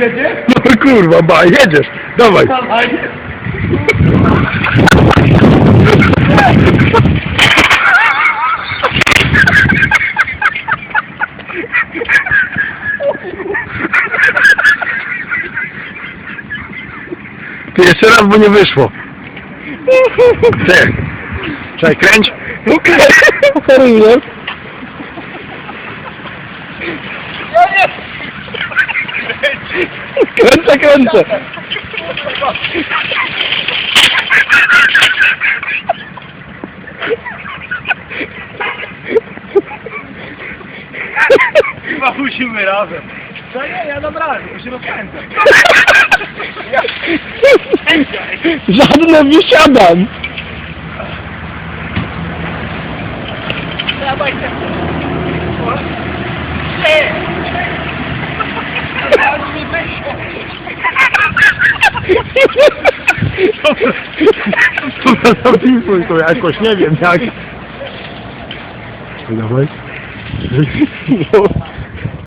Jedzie? No kurwa, ba, jedziesz. Dawaj. Dawaj. Ty jeszcze raz, bo nie wyszło. Ty. Czekaj, kręć. Oferuję. Kręcę, kręcę. Chyba musimy razem. To nie, ja dam radę, bo się rozkręcę. Żadne wysiadam. Dawaj się. Nie! Ale mi wyszło. To zapisuj to jakoś, nie wiem jak. Dawaj. No.